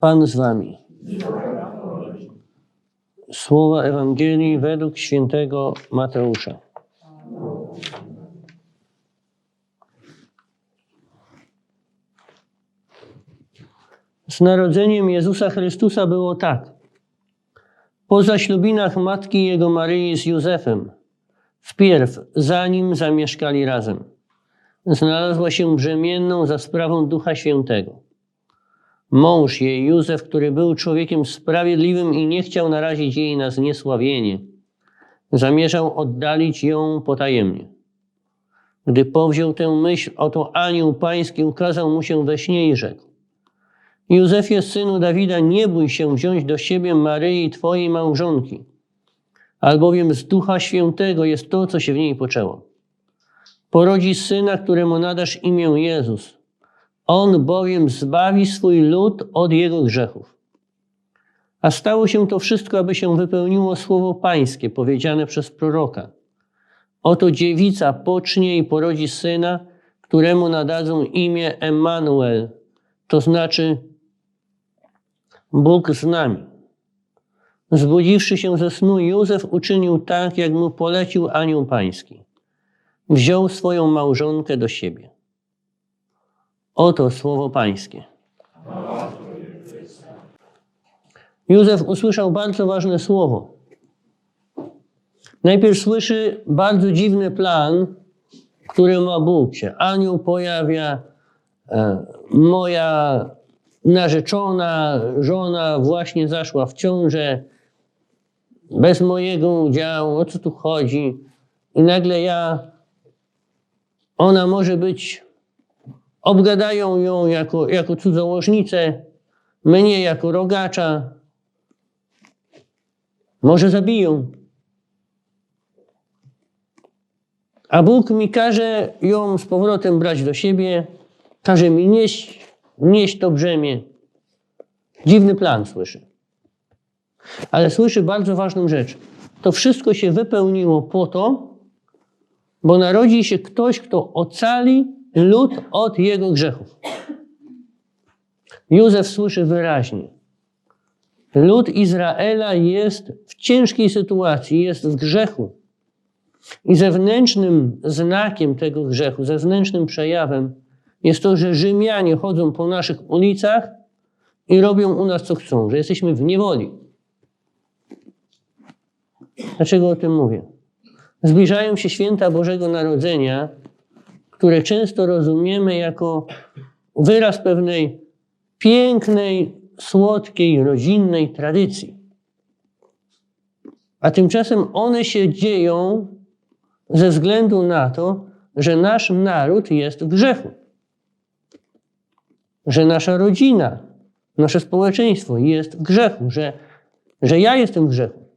Pan z wami. Słowa Ewangelii według świętego Mateusza. Z narodzeniem Jezusa Chrystusa było tak. Po zaślubinach matki jego Maryi z Józefem, wpierw zanim zamieszkali razem, znalazła się brzemienną za sprawą Ducha Świętego. Mąż jej, Józef, który był człowiekiem sprawiedliwym i nie chciał narazić jej na zniesławienie, zamierzał oddalić ją potajemnie. Gdy powziął tę myśl, oto anioł pański ukazał mu się we śnie i rzekł: Józefie, synu Dawida, nie bój się wziąć do siebie Maryi, twojej małżonki, albowiem z Ducha Świętego jest to, co się w niej poczęło. Porodzi syna, któremu nadasz imię Jezus. On bowiem zbawi swój lud od jego grzechów. A stało się to wszystko, aby się wypełniło słowo Pańskie powiedziane przez proroka. Oto dziewica pocznie i porodzi syna, któremu nadadzą imię Emmanuel, to znaczy Bóg z nami. Zbudziwszy się ze snu, Józef uczynił tak, jak mu polecił anioł pański. Wziął swoją małżonkę do siebie. Oto słowo pańskie. Józef usłyszał bardzo ważne słowo. Najpierw słyszy bardzo dziwny plan, który ma Bóg się. Anioł pojawia, e, moja narzeczona żona właśnie zaszła w ciążę, bez mojego udziału, o co tu chodzi? I nagle ja, ona może być, obgadają ją jako, jako cudzołożnicę, mnie jako rogacza, może zabiją. A Bóg mi każe ją z powrotem brać do siebie, każe mi nieść, nieść to brzemię. Dziwny plan słyszy. Ale słyszy bardzo ważną rzecz. To wszystko się wypełniło po to, bo narodzi się ktoś, kto ocali lud od jego grzechów. Józef słyszy wyraźnie. Lud Izraela jest w ciężkiej sytuacji, jest w grzechu. I zewnętrznym znakiem tego grzechu, zewnętrznym przejawem jest to, że Rzymianie chodzą po naszych ulicach i robią u nas co chcą, że jesteśmy w niewoli. Dlaczego o tym mówię? Zbliżają się święta Bożego Narodzenia, które często rozumiemy jako wyraz pewnej pięknej, słodkiej, rodzinnej tradycji. A tymczasem one się dzieją ze względu na to, że nasz naród jest w grzechu. Że nasza rodzina, nasze społeczeństwo jest w grzechu, że, że ja jestem w grzechu.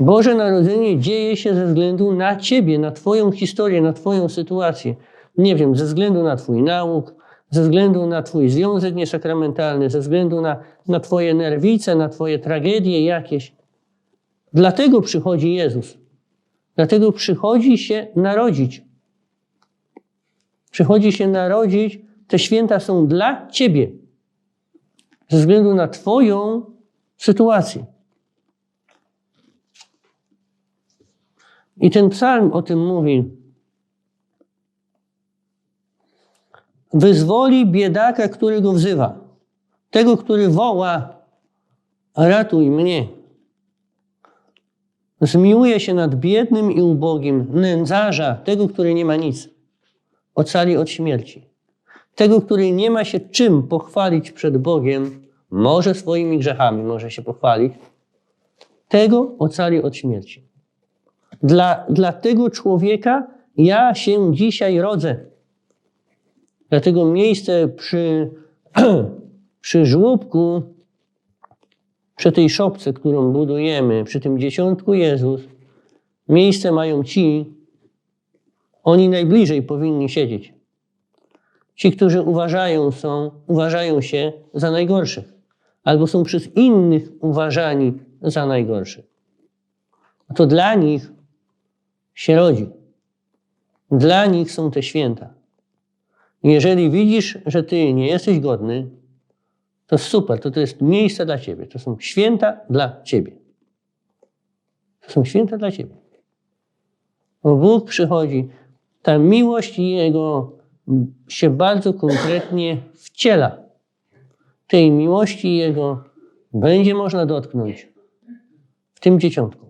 Boże Narodzenie dzieje się ze względu na Ciebie, na Twoją historię, na Twoją sytuację. Nie wiem, ze względu na Twój nauk, ze względu na Twój związek niesakramentalny, ze względu na, na Twoje nerwice, na Twoje tragedie jakieś. Dlatego przychodzi Jezus. Dlatego przychodzi się narodzić. Przychodzi się narodzić. Te święta są dla Ciebie. Ze względu na Twoją sytuację. I ten psalm o tym mówi. Wyzwoli biedaka, który go wzywa. Tego, który woła, ratuj mnie. Zmiłuje się nad biednym i ubogim, nędzarza, tego, który nie ma nic. Ocali od śmierci. Tego, który nie ma się czym pochwalić przed Bogiem, może swoimi grzechami może się pochwalić, tego ocali od śmierci. Dla, dla tego człowieka ja się dzisiaj rodzę. Dlatego miejsce przy, przy żłobku, przy tej szopce, którą budujemy, przy tym dziesiątku Jezus, miejsce mają ci, oni najbliżej powinni siedzieć. Ci, którzy uważają, są, uważają się za najgorszych, albo są przez innych uważani za najgorszych. To dla nich się rodzi. Dla nich są te święta. Jeżeli widzisz, że ty nie jesteś godny, To super, to, to jest miejsce dla Ciebie. To są święta dla Ciebie. To są święta dla Ciebie. Bo Bóg przychodzi, ta miłość Jego się bardzo konkretnie wciela. Tej miłości Jego będzie można dotknąć w tym dzieciątku.